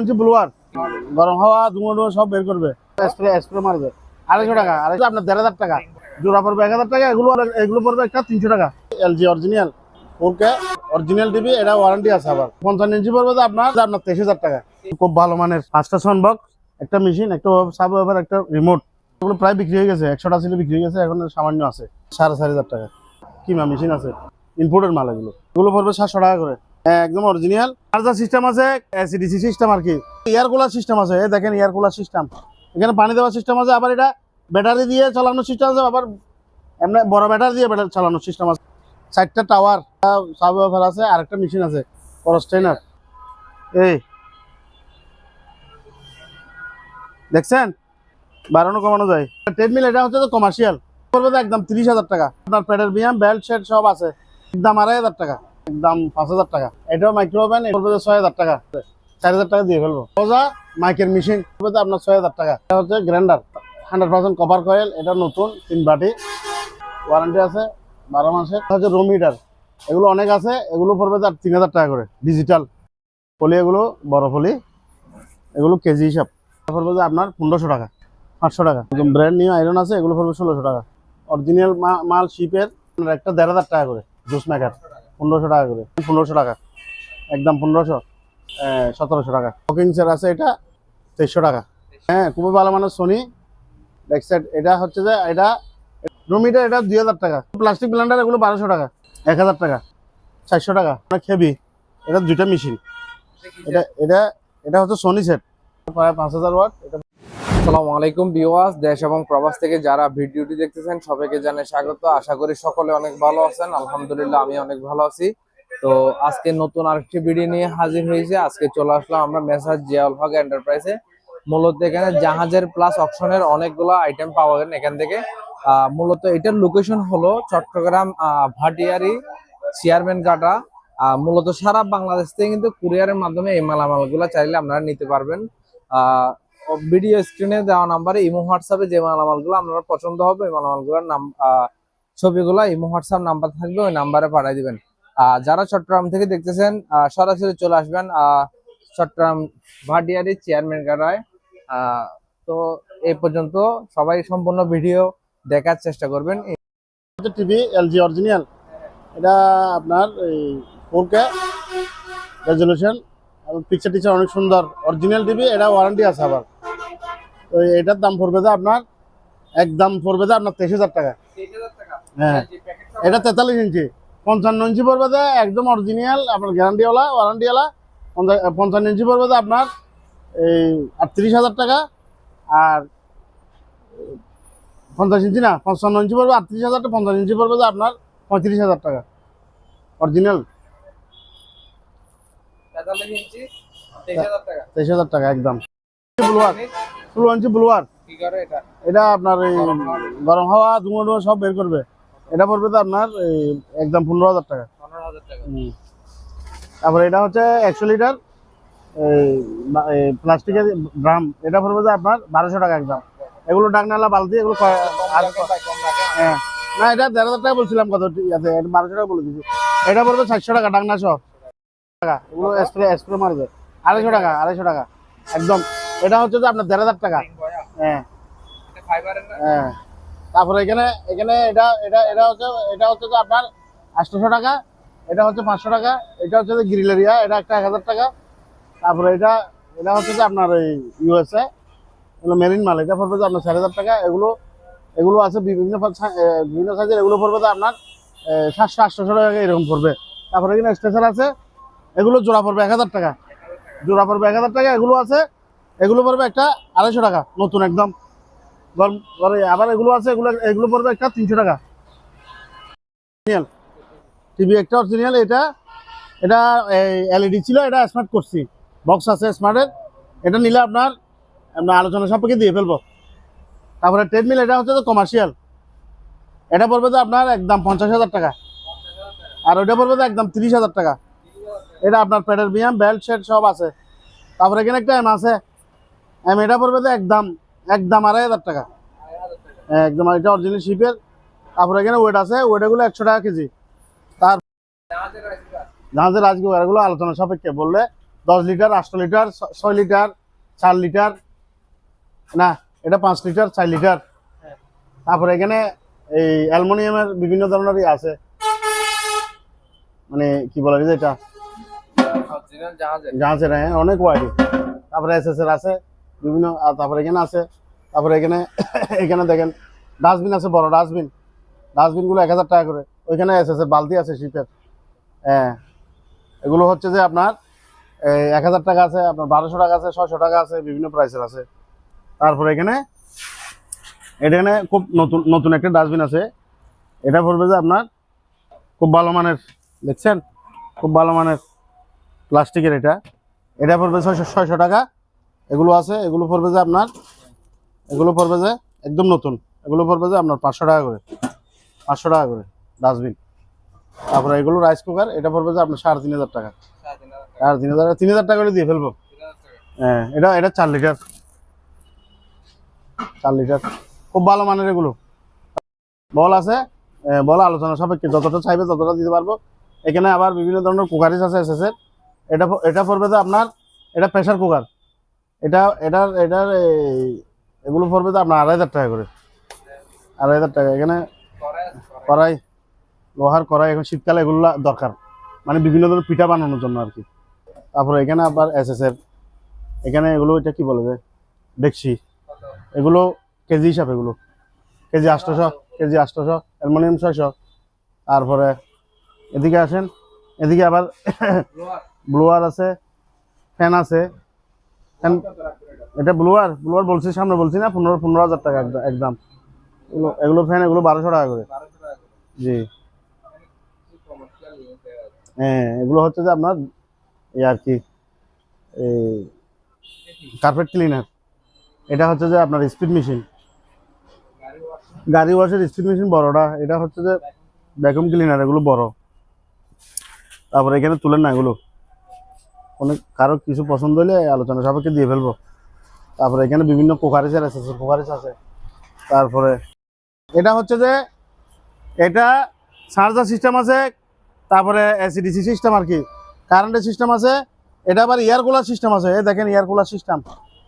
ইঞ্চি blower গরম হাওয়া ধুমো সব বের করবে। স্প্রে স্প্রে মারবে। আড়াইশো টাকা আড়াইশো আপনার দেড় হাজার টাকা। জোড়া পড়বে এক হাজার টাকা এগুলো এগুলো পড়বে একটা তিনশো টাকা। এলজি অরিজিনাল অরিজিনাল টিভি এটা ওয়ারেন্টি আছে আবার। পঞ্চান্ন ইঞ্চি পড়বে তো আপনার আপনার তেইশ হাজার টাকা। খুব ভালো মানের পাঁচটা বক্স একটা মেশিন একটা সাব একটা রিমোট এগুলো প্রায় বিক্রি হয়ে গেছে একশোটা ছিল বিক্রি হয়ে গেছে এখন সামান্য আছে। সাড়ে চার হাজার টাকা। কিমা মেশিন আছে ইনপুটের মাল এগুলো। এগুলো পড়বে সাতশো টাকা করে। একদম অরিজিনাল চার্জার সিস্টেম আছে এসিডিসি সিস্টেম আর কি। এয়ার কুলার সিস্টেম আছে দেখেন এয়ার কুলার সিস্টেম এখানে পানি দেওয়ার সিস্টেম আছে, আবার এটা ব্যাটারি দিয়ে চালানোর সিস্টেম আছে, আবার এমনি বড় ব্যাটারি দিয়ে ব্যাটারি চালানোর সিস্টেম আছে। চারটা টাওয়ার সাব ওভার আছে, আর একটা মেশিন আছে বড় স্ট্রেনার এই। দেখছেন? বাড়ানো কমানো যায়। ট্রেডমিল এটা হচ্ছে তো কমার্শিয়াল করবে একদম তিরিশ হাজার টাকা। আপনার প্যাডের বিয়াম বেল্ট শেড সব আছে। একদম আড়াই হাজার টাকা। একদম পাঁচ হাজার টাকা। এটাও মাইক্রো ওভেন তো ছয় হাজার টাকা। চার হাজার টাকা দিয়ে ফেলব। সোজা মাইকের মেশিন আপনার ছয় হাজার টাকা। এটা হচ্ছে grinder hundred percent copper coil এটা নতুন, তিন বাটি। ওয়ারেন্টি আছে, বারো মাসের। হচ্ছে রুম হিটার এগুলো অনেক আছে, এগুলো পড়বে তার তিন হাজার টাকা করে। ডিজিটাল ফলি এগুলো, বড় ফলি এগুলো কেজি হিসাব। পড়বে যে আপনার পনেরোশো টাকা, পাঁচশো টাকা। ব্র্যান্ড নিউ আয়রন আছে, এগুলো পড়বে ষোলোশো টাকা। অরিজিনাল মাল শিপের একটা দেড় হাজার টাকা করে জুস মেকার পনেরোশো টাকা করে। পনেরোশো টাকা। একদম পনেরোশো সতেরোশো টাকা। হকিংসের আছে এটা, তেইশশো টাকা। হ্যাঁ খুবই ভালো মানের সোনি ব্যাকসাইড এটা হচ্ছে যে, এটা রুমিটা এটা দুই হাজার টাকা। প্লাস্টিক ব্লেন্ডার এগুলো বারোশো টাকা, এক হাজার টাকা, চারশো টাকা। অনেক হেভি এটা দুইটা মেশিন এটা এটা এটা হচ্ছে সোনি সেট প্রায় পাঁচ হাজার ওয়াট এটা আসসালামু আলাইকুম বিওয়াস দেশ এবং প্রবাস থেকে যারা ভিডিওটি দেখতেছেন সবাইকে জানে স্বাগত। আশা করি সকলে অনেক ভালো আছেন। আলহামদুলিল্লাহ আমি অনেক ভালো আছি। তো আজকে নতুন আরেকটি ভিডিও নিয়ে হাজির হয়েছে। আজকে চলে আসলাম আমরা মেসাজ জিয়াউল হক এন্টারপ্রাইজে। মূলত এখানে জাহাজের প্লাস অপশনের অনেকগুলো আইটেম পাওয়া যায় এখান থেকে। মূলত এটার লোকেশন হলো চট্টগ্রাম ভাটিয়ারি, চেয়ারম্যান কাটা। মূলত সারা বাংলাদেশ থেকে কিন্তু কুরিয়ারের মাধ্যমে এই মালামালগুলো চাইলে আপনারা নিতে পারবেন। ভিডিও স্ক্রিনে দেওয়া নাম্বারে ইমো হোয়াটসঅ্যাপে যে মালামালগুলো আপনার পছন্দ হবে, ওই মালামালগুলোর নাম ছবিগুলো ইমো হোয়াটসঅ্যাপ নাম্বার থাকবে, ওই নাম্বারে পাঠিয়ে দিবেন। যারা চট্টগ্রাম থেকে দেখতেছেন সরাসরি চলে আসবেন চট্টগ্রাম ভাটিয়ারি চেয়ারম্যান কারায় তো এই পর্যন্ত সবাই সম্পূর্ণ ভিডিও দেখার চেষ্টা করবেন। টিভি এলজি অরিজিনাল এটা আপনার এই four K resolution picture teacher অনেক সুন্দর। অরিজিনাল টিভি এটা ওয়ারেন্টি আছে আবার। তো এটার দাম পড়বে যে আপনার একদম পড়বে যে আপনার তেইশ হাজার টাকা। হ্যাঁ এটা তেতাল্লিশ ইঞ্চি। পঞ্চান্ন ইঞ্চি পড়বে যে একদম অরিজিনাল আপনার গ্যারান্টিওয়ালা ওয়ারেন্টিওয়ালা পঞ্চান্ন ইঞ্চি পড়বে যে আপনার এই আটত্রিশ হাজার টাকা। আর পঞ্চাশ ইঞ্চি না, পঞ্চান্ন ইঞ্চি পড়বে আটত্রিশ হাজার টাকা পঞ্চাশ ইঞ্চি পড়বে যে আপনার পঁয়ত্রিশ হাজার টাকা। অরিজিনাল তেইশ হাজার টাকা। একদম। ব্লুয়ার ষোলো ইঞ্চি ব্লুয়ার এটা? আপনার এই গরম হাওয়া ধুমো সব বের করবে। এটা পড়বে তো আপনার এই একদম পনেরো হাজার টাকা। তারপরে এটা হচ্ছে একশো লিটার এই প্লাস্টিকের ড্রাম। এটা পড়বে যে আপনার বারোশো টাকা একদম। এগুলো ডাক ডাকনালা বালতি এগুলো হ্যাঁ। না এটা দেড় হাজার টাকা বলছিলাম কত বারোশো টাকা বলে দিচ্ছি এটা পড়বে চারশো টাকা ডাকনা সহ। আড়াইশো টাকা একদম। এটা হচ্ছে যে আপনার হ্যাঁ। হ্যাঁ। তারপরে এখানে এখানে এটা এটা হচ্ছে যে আপনার টাকা, এটা হচ্ছে পাঁচশো টাকা, এটা হচ্ছে এটা একটা এক হাজার টাকা। তারপরে এটা এটা হচ্ছে যে আপনার এই মেরিন মাল, এটা পড়বে যে আপনার চার হাজার টাকা। এগুলো এগুলো আছে বিভিন্ন বিভিন্ন সাইজের, এগুলো পড়বে যে আপনার সাতশো, আটশোশো টাকা এরকম পড়বে। তারপরে এখানে স্টেশন আছে এগুলো জোড়া পড়বে এক হাজার টাকা। জোড়া পড়বে এক হাজার টাকা, এগুলো আছে, এগুলো পড়বে একটা আড়াইশো টাকা, নতুন একদম। আবার এগুলো আছে, এগুলো এগুলো পড়বে একটা তিনশো টাকা। টিভি একটা অরিজিনাল এটা এটা এলইডি ছিল, এটা স্মার্ট করছি। বক্স আছে স্মার্টের এটা নিলে আপনার, আমরা আলোচনা সম্পর্কে দিয়ে ফেলব। তারপরে ট্রেডমিল এটা হচ্ছে তো কমার্শিয়াল এটা পড়বে তো আপনার একদম পঞ্চাশ হাজার টাকা। আর ওইটা পড়বে তো একদম তিরিশ হাজার টাকা। এটা আপনার পেটের বিয়াম বেল্ট শেট সব আছে। তারপরে এখানে একটা এম আছে। এম এটা পড়বে তো একদম একদম আড়াই হাজার টাকা। একদম এটা অরিজিনাল শিপের তারপরে এখানে ওয়েট আছে ওয়েটগুলো একশো টাকা কেজি। তার জাহাজের রাজগুলো আলোচনা সাপেক্ষে বললে দশ লিটার, আটশো লিটার ছয় লিটার, চার লিটার, না, এটা পাঁচ লিটার, চার লিটার। তারপরে এখানে এই অ্যালুমিনিয়ামের বিভিন্ন ধরনের আছে। মানে কি বলে যে এটা? জাহাজের। হ্যাঁ অনেক ওয়াইডি তারপরে এস এস এর আছে, বিভিন্ন তারপরে এখানে আছে, তারপরে এখানে এখানে দেখেন ডাস্টবিন আছে, বড় ডাস্টবিন ডাস্টবিনগুলো এক হাজার টাকা করে। ওইখানে এস এস এর বালতি আছে শীতের হ্যাঁ এগুলো হচ্ছে যে আপনার এক হাজার টাকা আছে, আপনার বারোশো টাকা আছে, ছয়শো টাকা আছে, বিভিন্ন প্রাইসের আছে। তারপরে এখানে এখানে খুব নতুন নতুন একটা ডাস্টবিন আছে। এটা পড়বে যে আপনার, খুব ভালো মানের, দেখছেন? খুব ভালো মানের। প্লাস্টিকের এটা। এটা পড়বে ছয়শো ছয়শো টাকা। এগুলো আছে, এগুলো পড়বে যে আপনার, এগুলো পড়বে যে একদম নতুন। এগুলো পড়বে যে আপনার পাঁচশো টাকা করে। পাঁচশো টাকা করে, ডাস্টবিন। তারপরে এগুলো রাইস কুকার, এটা পড়বে যে আপনার সাড়ে তিন হাজার টাকা। সাড়ে তিন হাজার তিন হাজার টাকা করে দিয়ে ফেলব। হ্যাঁ এটা এটা চার লিটার। চার লিটার। খুব ভালো মানের এগুলো। বল আছে? বল, আলোচনা সাপেক্ষে যতটা চাইবে ততটা দিতে পারব। এখানে আবার বিভিন্ন ধরনের কুকারিস আছে এস এর। এটা এটা পড়বে তো আপনার, এটা প্রেশার কুকার এটা, এটার এটার এগুলো পড়বে তো আপনার আড়াই হাজার টাকা করে। আড়াই হাজার টাকা, এখানে কড়াই, লোহার কড়াই, এখন শীতকালে এগুলো দরকার। মানে বিভিন্ন ধরনের পিঠা বানানোর জন্য আর কি। তারপরে এখানে আবার এস এস এর এখানে এগুলো, এটা কি বলে যে ডেকসি এগুলো কেজি হিসাবে এগুলো। কেজি আটশোশো কেজি আটশোশো, অ্যালুমিনিয়াম ছয়শো। তারপরে এদিকে আসেন, এদিকে আবার ব্লোয়ার আছে, ফ্যান আছে। ফ্যান, এটা ব্লোয়ার ব্লোয়ার বলছি, সামনে বলছি না, পনেরো পনেরো হাজার টাকা একদম এগুলো এগুলো ফ্যান, এগুলো বারোশো টাকা করে। জি। হ্যাঁ এগুলো হচ্ছে যে আপনার এই আর কি, এই কার্পেট ক্লিনার এটা হচ্ছে যে আপনার স্পিড মেশিন গাড়ি ওয়াশের স্পিড মেশিন বড়টা, এটা হচ্ছে যে ভ্যাকুম ক্লিনার এগুলো বড়। তারপরে এখানে তুলেন না এগুলো। অনেক কারও কিছু পছন্দ হলে আলোচনা সাপেক্ষে দিয়ে ফেলব। তারপরে এখানে বিভিন্ন কোকারিসের আছে কোকারিস আছে। তারপরে এটা হচ্ছে যে এটা চার্জার সিস্টেম আছে, তারপরে এসিডিসি সিস্টেম আর কি। কারেন্টের সিস্টেম আছে, এটা আবার এয়ার কুলার সিস্টেম আছে। এই দেখেন এয়ার কুলার সিস্টেম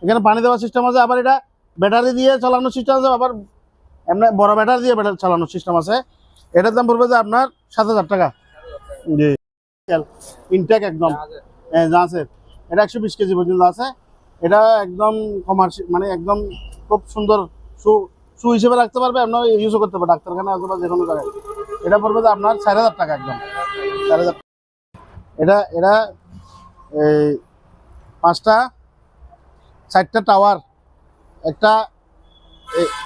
এখানে পানি দেওয়ার সিস্টেম আছে, আবার এটা ব্যাটারি দিয়ে চালানোর সিস্টেম আছে, আবার এমনি বড় ব্যাটারি দিয়ে ব্যাটারি চালানোর সিস্টেম আছে। এটার দাম পড়বে যে আপনার সাত হাজার টাকা। জি। ইনটেক একদম। আছে, এটা একশো বিশ কেজি পর্যন্ত আছে। এটা একদম কমার্শিয়াল মানে একদম খুব সুন্দর সু সু হিসেবে রাখতে পারবে আপনার ইউজও করতে পারবে, ডাক্তারখানা অথবা যে কোনো জায়গায়। এটা পড়বে যে আপনার চার হাজার টাকা একদম। চার হাজার এটা এটা, এই পাঁচটা, চারটা টাওয়ার একটা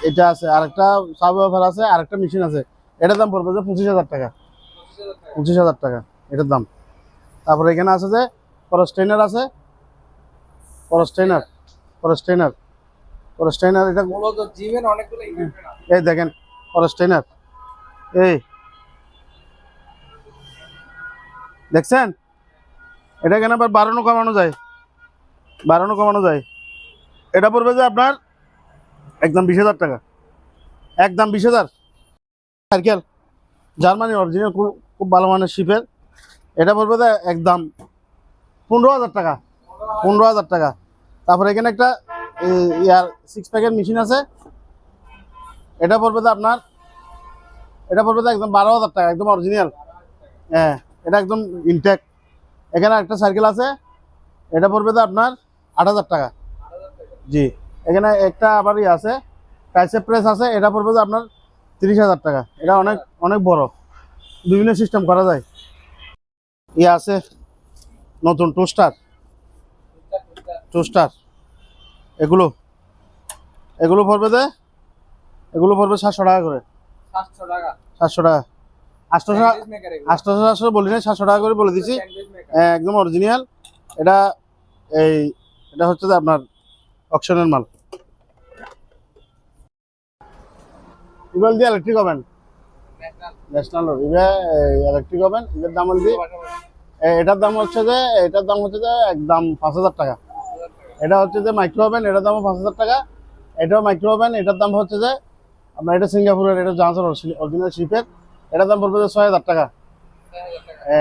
এটা আছে আর একটা সাব আছে আর একটা মেশিন আছে। এটার দাম পড়বে যে পঁচিশ হাজার টাকা। পঁচিশ হাজার টাকা, এটার দাম। তারপরে এখানে আছে যে ফরেস্টেইনার আছে? ফরেস্টেইনার ফরেস্টেইনার ফরেস্টেইনার এটা মূলত জিমের অনেকগুলো এই দেখেন ফরেস্টেইনার এই। দেখছেন? এটা কেন আবার বাড়ানো কমানো যায়? বাড়ানো কমানো যায়। এটা পড়বে যে আপনার একদম বিশ হাজার টাকা। একদম বিশ হাজার। সাইকেল জার্মানি অরিজিনাল খুব ভালো মানের শিপের এটা পড়বে যে একদম পনেরো হাজার টাকা। পনেরো হাজার টাকা। তারপরে এখানে একটা ইয়ার সিক্স প্যাকের মেশিন আছে। এটা পড়বে তো আপনার, এটা পড়বে তো একদম বারো হাজার টাকা, একদম অরিজিনাল হ্যাঁ এটা একদম ইনটেক এখানে একটা সাইকেল আছে। এটা পড়বে তো আপনার আট হাজার টাকা। জি, এখানে একটা আবার ইয়ে আছে। টাইসে প্রেস আছে। এটা পড়বে তো আপনার তিরিশ হাজার টাকা। এটা অনেক অনেক বড়। বিভিন্ন সিস্টেম করা যায়। ইয়ে আছে। নতুন টোস্টার? টোস্টার। এগুলো? এগুলো পড়বে যে এগুলো পড়বে সাতশো টাকা করে। সাতশো টাকা। সাতশো টাকা। আটশোশো maker আটশোশো সাতশো বলি না সাতশো টাকা করে বলে। হ্যাঁ, একদম অরিজিনাল এটা এই এটা হচ্ছে যে আপনার অকশনের মাল। ইভেল দিয়ে ইলেকট্রিক ওভেন। ন্যাশনাল ইবে ইলেকট্রিক ওভেন এটার দাম হচ্ছে এটার দাম হচ্ছে যে, এটার দাম হচ্ছে যে একদম পাঁচ হাজার টাকা। এটা হচ্ছে যে মাইক্রো ওভেন এটার দাম পাঁচ হাজার টাকা। এটাও মাইক্রো ওভেন এটার দাম হচ্ছে যে আপনার এটা সিঙ্গাপুরের, এটা জাহাজের অরিজিনাল শিপের এটার দাম পড়বে যে ছয় হাজার টাকা।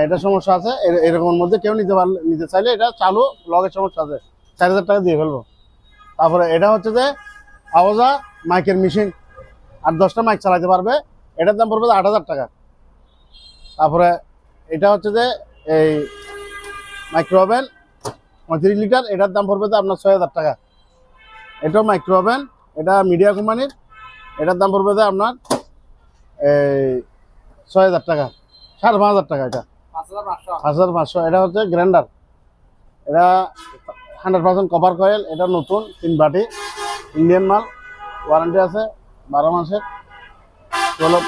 এটা সমস্যা আছে। এরকমের মধ্যে কেউ নিতে পারলে নিতে চাইলে এটা চালু লগের সমস্যা আছে। চার হাজার টাকা দিয়ে ফেলব। তারপরে এটা হচ্ছে যে আওয়াজা মাইকের মেশিন আর দশটা মাইক চালাতে পারবে। এটার দাম পড়বে যে আট হাজার টাকা। তারপরে এটা হচ্ছে যে এই মাইক্রো ওভেন পঁয়ত্রিশ লিটার, এটার দাম পড়বে তো আপনার ছয় হাজার টাকা। এটাও মাইক্রো ওভেন এটা মিডিয়া কোম্পানির এটার দাম পড়বে তো আপনার এই ছয় হাজার টাকা, সাড়ে পাঁচ হাজার টাকা এটা। পাঁচ হাজার পাঁচশো, এটা হচ্ছে গ্রাইন্ডার এটা হান্ড্রেড পার্সেন্ট কভার কয়েল এটা নতুন, তিন বাটি। ইন্ডিয়ান মাল ওয়ারেন্টি আছে, বারো মাসের, ষোলো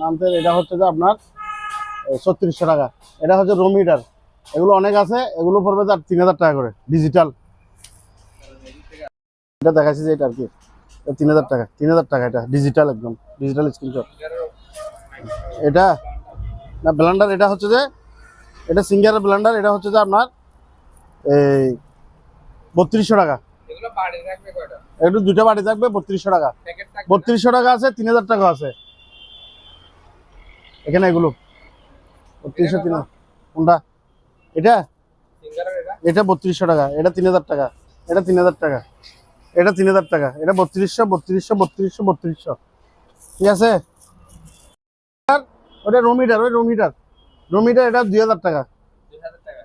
মান্থের এটা হচ্ছে যে আপনার ছত্রিশশো টাকা। এটা হচ্ছে রোমিটার এগুলো অনেক আছে এগুলো পড়বে তার তিন হাজার টাকা করে ডিজিটাল এটা দেখাচ্ছি যে এটা আর কি তিন হাজার টাকা তিন হাজার টাকা এটা ডিজিটাল একদম ডিজিটাল স্ক্রিনশট এটা না ব্লেন্ডার এটা হচ্ছে যে এটা সিঙ্গারের ব্লেন্ডার এটা হচ্ছে যে আপনার এই বত্রিশশো টাকা। একটু দুইটা বাড়ি থাকবে বত্রিশশো টাকা। বত্রিশশো টাকা আছে তিন হাজার টাকা আছে। এখানে এগুলো। বত্রিশশো তিন। কোনটা? এটা? এটা বত্রিশশো টাকা। এটা তিন হাজার টাকা। এটা তিন হাজার টাকা। এটা তিন হাজার টাকা। এটা বত্রিশশো বত্রিশশো বত্রিশশো বত্রিশশো। ঠিক আছে? ওটা রুম হিটার ওই রুম হিটার রুম হিটার এটা দুই হাজার টাকা।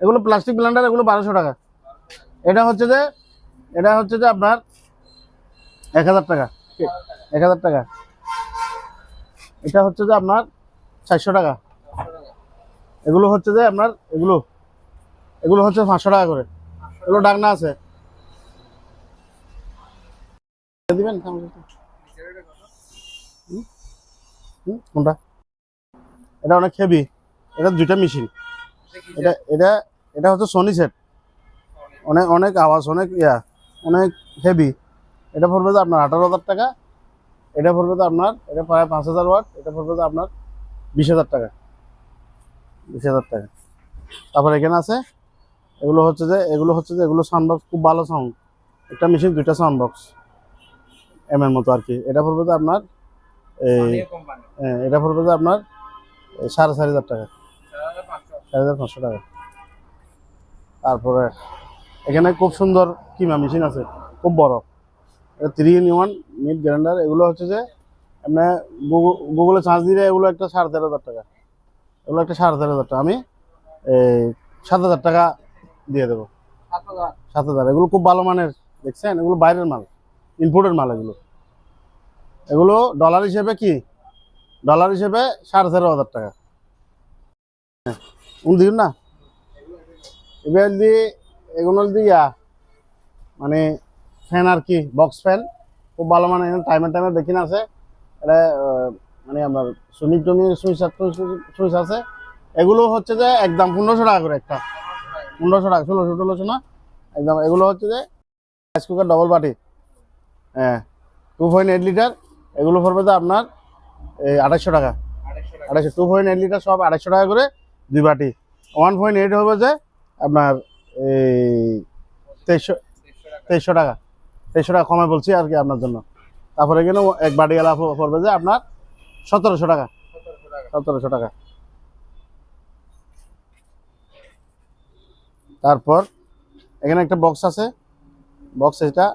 এগুলো প্লাস্টিক ব্লেন্ডার, এগুলো বারোশো টাকা। এটা হচ্ছে যে, এটা হচ্ছে যে আপনার এক হাজার টাকা। এক হাজার টাকা। এটা হচ্ছে যে আপনার চারশো টাকা। এগুলো হচ্ছে যে আপনার এগুলো এগুলো হচ্ছে পাঁচশো টাকা করে। এগুলো ডাকনা আছে। কোনটা? এটা অনেক হেভি এটা দুইটা মেশিন এটা এটা এটা হচ্ছে সোনি সেট অনেক অনেক আওয়াজ, অনেক ইয়া, অনেক হেভি এটা পড়বে তো আপনার আঠারো হাজার টাকা। এটা পড়বে তো আপনার, এটা প্রায় পাঁচ হাজার ওয়াট। এটা পড়বে তো আপনার বিশ হাজার টাকা। বিশ হাজার টাকা। তারপর এখানে আছে এগুলো হচ্ছে যে এগুলো হচ্ছে যে এগুলো সাউন্ড বক্স খুব ভালো সাউন্ড একটা মেশিন দুইটা সাউন্ড বক্স এম এর মতো আর কি। এটা পড়বে তো আপনার এই হ্যাঁ, এটা পড়বে তো আপনার সাড়ে চার হাজার টাকা। চার হাজার পাঁচশো। চার হাজার পাঁচশো টাকা। তারপরে এখানে খুব সুন্দর কিমা মেশিন আছে খুব বড়। এটা three in one meat grinder এগুলো হচ্ছে যে আপনার গুগলে চার্জ দিলে এগুলো একটা সাড়ে তেরো হাজার টাকা। এগুলো একটা সাড়ে তেরো হাজার টাকা। আমি এই সাত হাজার টাকা দিয়ে দেবো। সাত হাজার? এগুলো খুব ভালো মানের দেখছেন? এগুলো বাইরের মাল ইম্পোর্টের মাল এগুলো। এগুলো ডলার হিসেবে কি? ডলার হিসেবে সাড়ে তেরো হাজার টাকা। হ্যাঁ উনি দিন না। এবার দি এগুলো দিয়া মানে ফ্যান আর কি বক্স ফ্যান খুব ভালো মানে টাইমে টাইমে দেখি না আছে। এটা মানে আপনার সুইচ টমি সুইচ আছে। এগুলো হচ্ছে যে একদম পনেরোশো টাকা করে একটা। পনেরোশো টাকা, ষোলোশো ষোলোশো না? একদম, এগুলো হচ্ছে যে রাইস কুকার ডবল বাটি। হ্যাঁ টু পয়েন্ট এইট লিটার এগুলো পড়বে তো আপনার, এই আড়াইশো টাকা। আড়াইশো টু পয়েন্ট এইট লিটার সব আড়াইশো টাকা করে দুই বাটি। ওয়ান পয়েন্ট এইট হবে যে আপনার এই তেইশশো তেইশশো টাকা। তেইশশো টাকা কমে বলছি আর কি আপনার জন্য। তারপরে এখানে এক বাটি গেলা পড়বে যে আপনার সতেরোশো টাকা। সতেরোশো টাকা। তারপর এখানে একটা বক্স আছে। বক্স এটা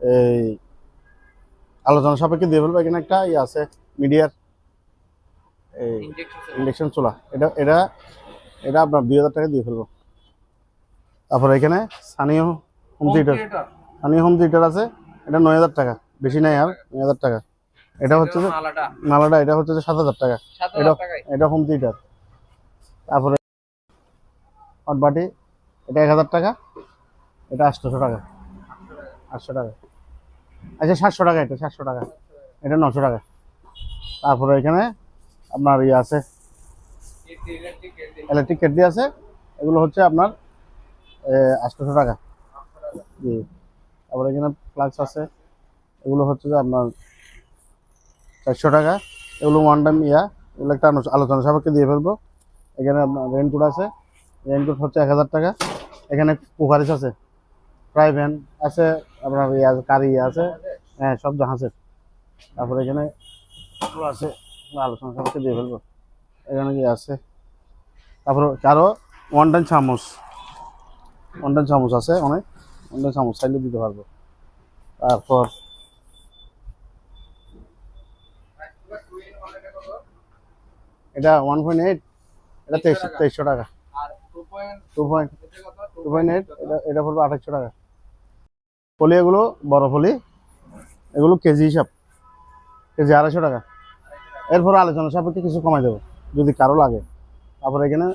এই আলোচনা সাপেক্ষে দিয়ে ফেলব। এখানে একটা ইয়ে আছে মিডিয়ার এই ইন্ডাকশন চুলা। এটা এটা এটা আপনার দুই হাজার টাকা দিয়ে ফেলব। তারপর এখানে স্থানীয় হোম থিয়েটার স্থানীয় হোম থিয়েটার আছে। এটা নয় হাজার টাকা। বেশি নাই আর নয় হাজার টাকা। এটা হচ্ছে যে মালাটা। মালাটা এটা হচ্ছে যে সাত হাজার টাকা এটা এটা হোম থিয়েটার তারপরে বাটি এটা এক হাজার টাকা এটা আটশোশো টাকা। আটশো টাকা। আচ্ছা সাতশো টাকা এটা সাতশো টাকা। এটা নশো টাকা। তারপরে এখানে আপনার ইয়ে আছে ইলেকট্রিক ইলেকট্রিক কেটলি আছে। এগুলো হচ্ছে আপনার আটশোশো টাকা। জি। তারপরে এখানে ফ্লাক্স আছে। এগুলো হচ্ছে যে আপনার চারশো টাকা। এগুলো ওয়ান টাইম ইয়া, এগুলো একটা আলোচনা সাপেক্ষে দিয়ে ফেলব। এখানে রেনকোট আছে। রেনকোট হচ্ছে এক হাজার টাকা। এখানে কুকারিস আছে। ফ্রাই আছে, আপনার ইয়ে আছে, কারি আছে হ্যাঁ সব জাহাজের তারপরে এখানে আছে আলোচনা সাপেক্ষে দিয়ে ফেলব। এখানে কি আছে? তারপরে আরও ওয়ান টাইম চামচ। ওয়ান টাইম চামচ আছে অনেক। ওয়ান টাইম চামচ চাইলে দিতে পারব। তারপর এটা ওয়ান পয়েন্ট এইট এটা তেইশ তেইশশো টাকা। আর two point two point eight এটা এটা পড়বে আঠাশশো টাকা। ফলি এগুলো বড় ফলি এগুলো কেজি হিসাব। কেজি আড়াইশো টাকা। এরপর আলোচনা সাপেক্ষে কিছু কমাই দেবো যদি কারও লাগে। তারপর এখানে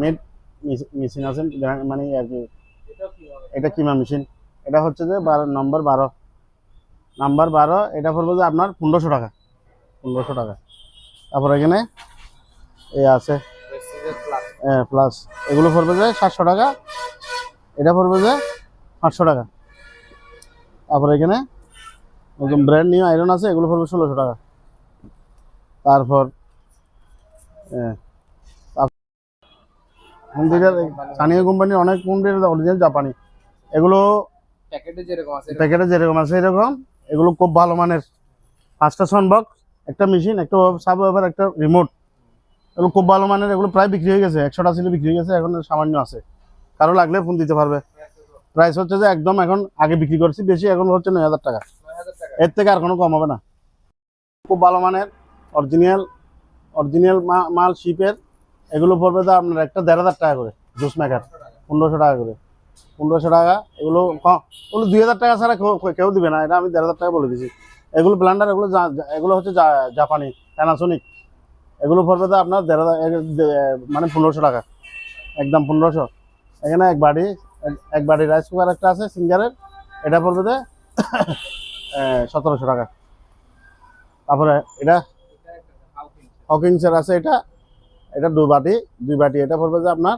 মেড মেশিন আছে মানে আর কি এটা কি এটা কিমা মেশিন এটা হচ্ছে যে বারো নম্বর বারো। নাম্বার বারো এটা পড়বে যে আপনার পনেরোশো টাকা। পনেরোশো টাকা। তারপর এখানে এ আছে হ্যাঁ প্লাস এগুলো পড়বে যে সাতশো টাকা এটা পড়বে যে পাঁচশো টাকা। তারপর এখানে একদম ব্র্যান্ড নিউ আয়রন আছে এগুলো পড়বে ষোলোশো টাকা। তারপর হ্যাঁ, হোম স্থানীয় কোম্পানির অনেক কোম্পানির অরিজিনাল জাপানি এগুলো প্যাকেটে যেরকম আছে এরকম। প্যাকেটে যেরকম আছে এরকম এগুলো খুব ভালো মানের। পাঁচটা সাউন্ড বক্স একটা মেশিন, একটা সাব ওভার একটা রিমোট এগুলো খুব ভালো মানের এগুলো প্রায় বিক্রি হয়ে গেছে, একশোটা ছিল বিক্রি হয়ে গেছে, এখন সামান্য আছে। কারও লাগলে ফোন দিতে পারবে। প্রাইস হচ্ছে যে একদম এখন আগে বিক্রি করছি, বেশি এখন হচ্ছে নয় হাজার টাকা। এর থেকে আর কোনো কম হবে না। খুব ভালো মানের অরিজিনাল অরিজিনাল মাল শিপের এগুলো পড়বে তো আপনার একটা দেড় হাজার টাকা করে জুস মেকার পনেরোশো টাকা করে। পনেরোশো টাকা, এগুলো ওগুলো দুই হাজার টাকা ছাড়া কেউ দিবে না, এটা আমি দেড় হাজার টাকা বলে দিছি এগুলো ব্লান্ডার এগুলো এগুলো হচ্ছে জাপানি প্যানাসোনিক এগুলো পড়বে তো আপনার দেড় হাজার মানে পনেরোশো টাকা। একদম পনেরোশো। এখানে এক বাড়ি এক- বাড়ি রাইস কুকার একটা আছে সিঙ্গারের। এটা পড়বে যে সতেরোশো টাকা। তারপরে এটা হকিংসের আছে এটা। এটা দু বাটি দুই বাটি। এটা পড়বে যে আপনার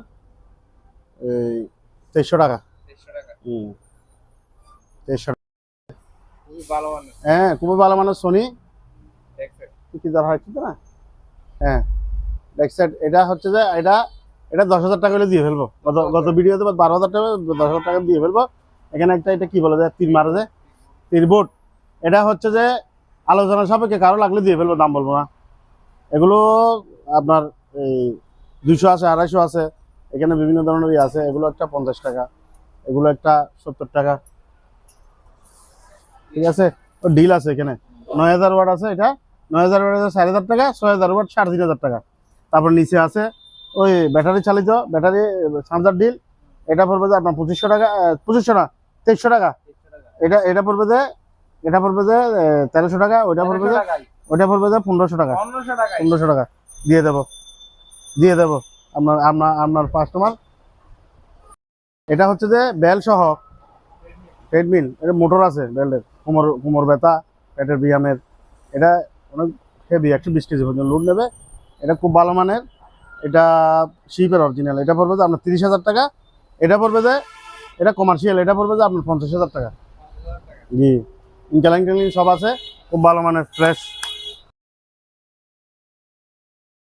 এই তেইশশো টাকা। হুম। তেইশশো টাকা। খুবই ভালো মানে হ্যাঁ খুবই ভালো মানের সোনি কি ধরা হচ্ছে না? হ্যাঁ ব্যাক সাইড এটা হচ্ছে যে এটা এটা দশ হাজার টাকা হলে দিয়ে ফেলব। গত গত ভিডিওতে বারো হাজার টাকা দশ হাজার টাকা দিয়ে ফেলব। এখানে একটা এটা কি বলে যায় তীর মারে যে তীর বোট। এটা হচ্ছে যে আলোচনা সাপেক্ষে কারও লাগলে দিয়ে ফেলব দাম বলব না। এগুলো আপনার এই দুইশো আছে আড়াইশো আছে। এখানে বিভিন্ন ধরনের ইয়ে আছে। এগুলো একটা পঞ্চাশ টাকা। এগুলো একটা সত্তর টাকা। ঠিক আছে? ও ডিল আছে এখানে। নয় হাজার ওয়াট আছে এটা। নয় হাজার ওয়াট আছে চার হাজার টাকা ছয় হাজার ওয়াট সাড়ে তিন হাজার টাকা। তারপর নিচে আছে ওই ব্যাটারি চালিত ব্যাটারি চার্জার ডিল এটা পড়বে যে আপনার পঁচিশশো টাকা পঁচিশশো না তেইশশো টাকা। এটা এটা পড়বে যে এটা পড়বে যে তেরোশো টাকা ওইটা পড়বে যে ওইটা পড়বে যে পনেরোশো টাকা। পনেরোশো টাকা পনেরোশো টাকা। দিয়ে দেবো। দিয়ে দেবো। আপনার আপনার আপনার কাস্টমার এটা হচ্ছে যে বেল সহ ট্রেডমিল, এটা মোটর আছে বেল্টের, কোমর কোমর ব্যথা, পেটের ব্যায়ামের। এটা অনেক হেভি একশো বিশ কেজি পর্যন্ত লোড নেবে। এটা খুব ভালো মানের। এটা শিপের অরিজিনাল এটা পড়বে যে আপনার তিরিশ হাজার টাকা। এটা পড়বে যে, এটা কমার্শিয়াল এটা পড়বে যে আপনার পঞ্চাশ হাজার টাকা। জি ইনকালিং সব আছে। খুব ভালো মানের ফ্রেশ